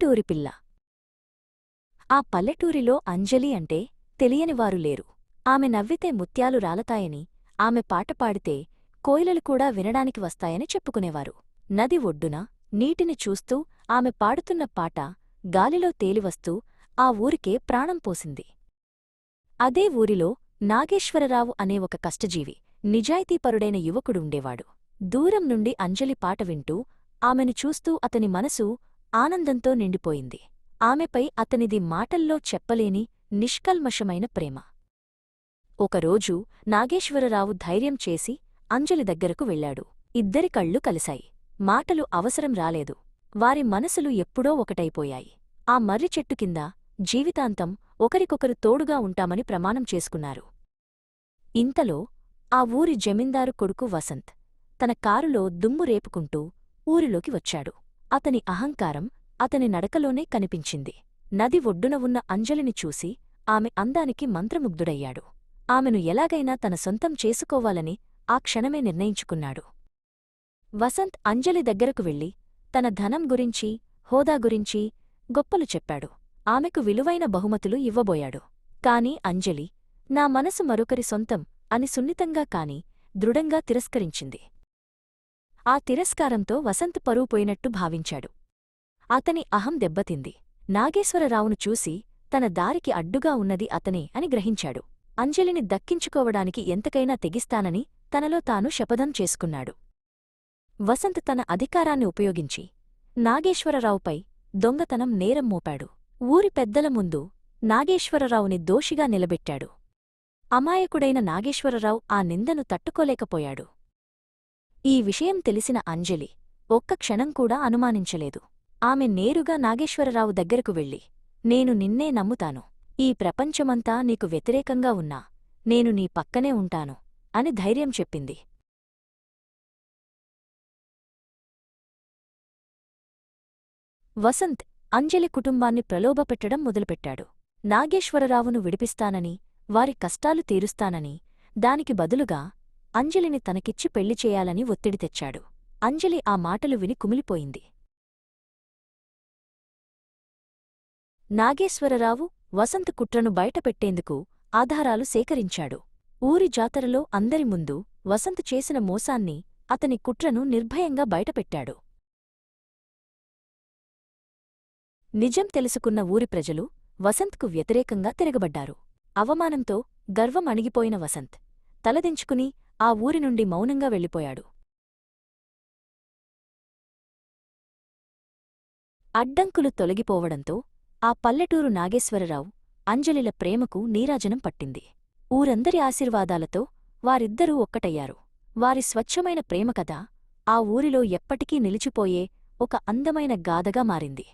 పల్లెటూరి పిల్ల. ఆ పల్లెటూరిలో అంజలి అంటే తెలియనివారు లేరు. ఆమె నవ్వితే ముత్యాలు రాలతాయని ఆమె పాట పాడితే కోయిలలు కూడా వినడానికి వస్తాయని చెప్పుకునేవారు. నది ఒడ్డున నీటిని చూస్తూ ఆమె పాడుతున్న పాట గాలిలో తేలివస్తూ ఆ ఊరికే ప్రాణం పోసింది. అదే ఊరిలో నాగేశ్వరరావు అనే ఒక కష్టజీవి నిజాయితీపరుడైన యువకుడుండేవాడు దూరం నుండి అంజలి పాట వింటూ ఆమెను చూస్తూ అతని మనసు ఆనందంతో నిండిపోయింది. ఆమెపై అతనిది మాటల్లో చెప్పలేని నిష్కల్మషమైన ప్రేమ. ఒకరోజు నాగేశ్వరరావు ధైర్యం చేసి అంజలి దగ్గరకు వెళ్ళాడు. ఇద్దరి కళ్ళు కలిశాయి. మాటలు అవసరం రాలేదు. వారి మనసులు ఎప్పుడో ఒకటైపోయాయి. ఆ మర్రి చెట్టు కింద జీవితాంతం ఒకరికొకరు తోడుగా ఉంటామని ప్రమాణం చేసుకున్నారు. ఇంతలో ఆ ఊరి జమీందారు కొడుకు వసంత్ తన కారులో దుమ్ము రేపుకుంటూ ఊరిలోకి వచ్చాడు. అతని అహంకారం అతని నడకలోనే కనిపించింది. నది ఒడ్డున ఉన్న అంజలిని చూసి ఆమె అందానికి మంత్రముగ్ధుడయ్యాడు. ఆమెను ఎలాగైనా తన సొంతం చేసుకోవాలని ఆ క్షణమే నిర్ణయించుకున్నాడు. వసంత్ అంజలి దగ్గరకు వెళ్ళి తన ధనం గురించి హోదా గురించి గొప్పలు చెప్పాడు. ఆమెకు విలువైన బహుమతులు ఇవ్వబోయాడు. కాని అంజలి నా మనసు మరొకరి సొంతం అని సున్నితంగా కాని దృఢంగా తిరస్కరించింది. ఆ తిరస్కారంతో వసంత్ పరువు పోయినట్టు భావించాడు. అతని అహం దెబ్బతింది. నాగేశ్వరరావును చూసి తన దారికి అడ్డుగా ఉన్నది అతనే అని గ్రహించాడు. అంజలిని దక్కించుకోవడానికి ఎంతకైనా తెగిస్తానని తనలో తాను శపథం చేసుకున్నాడు. వసంత్ తన అధికారాన్ని ఉపయోగించి నాగేశ్వరరావుపై దొంగతనం నేరం మోపాడు. ఊరి పెద్దల ముందు నాగేశ్వరరావుని దోషిగా నిలబెట్టాడు. అమాయకుడైన నాగేశ్వరరావు ఆ నిందను తట్టుకోలేకపోయాడు. ఈ విషయం తెలిసిన అంజలి ఒక్క క్షణం కూడా అనుమానించలేదు. ఆమె నేరుగా నాగేశ్వరరావు దగ్గరకు వెళ్ళి నేను నిన్నే నమ్ముతాను. ఈ ప్రపంచమంతా నీకు వ్యతిరేకంగా ఉన్నా నేను నీ పక్కనే ఉంటాను అని ధైర్యం చెప్పింది. వసంత్ అంజలి కుటుంబాన్ని ప్రలోభపెట్టడం మొదలుపెట్టాడు. నాగేశ్వరరావును విడిపిస్తానని వారి కష్టాలు తీరుస్తానని దానికి బదులుగా అంజలిని తనకిచ్చి పెళ్ళి చేయాలని ఒత్తిడి తెచ్చాడు. అంజలి ఆ మాటలు విని కుమిలిపోయింది. నాగేశ్వరరావు వసంత్ కుట్రను బయటపెట్టేందుకు ఆధారాలు సేకరించాడు. ఊరి జాతరలో అందరి ముందు వసంత్ చేసిన మోసాన్ని అతని కుట్రను నిర్భయంగా బయటపెట్టాడు. నిజం తెలుసుకున్న ఊరి ప్రజలు వసంత్కు వ్యతిరేకంగా తిరగబడ్డారు. అవమానంతో గర్వం అణిగిపోయిన వసంత్ తలదించుకుని ఆ ఊరి నుండి మౌనంగా వెళ్ళిపోయాడు. అడ్డంకులు తొలగిపోవడంతో ఆ పల్లెటూరు నాగేశ్వరరావు అంజలిల ప్రేమకు నీరాజనం పట్టింది. ఊరందరి ఆశీర్వాదాలతో వారిద్దరూ ఒక్కటయ్యారు. వారి స్వచ్ఛమైన ప్రేమకథ ఆ ఊరిలో ఎప్పటికీ నిలిచిపోయే ఒక అందమైన గాథగా మారింది.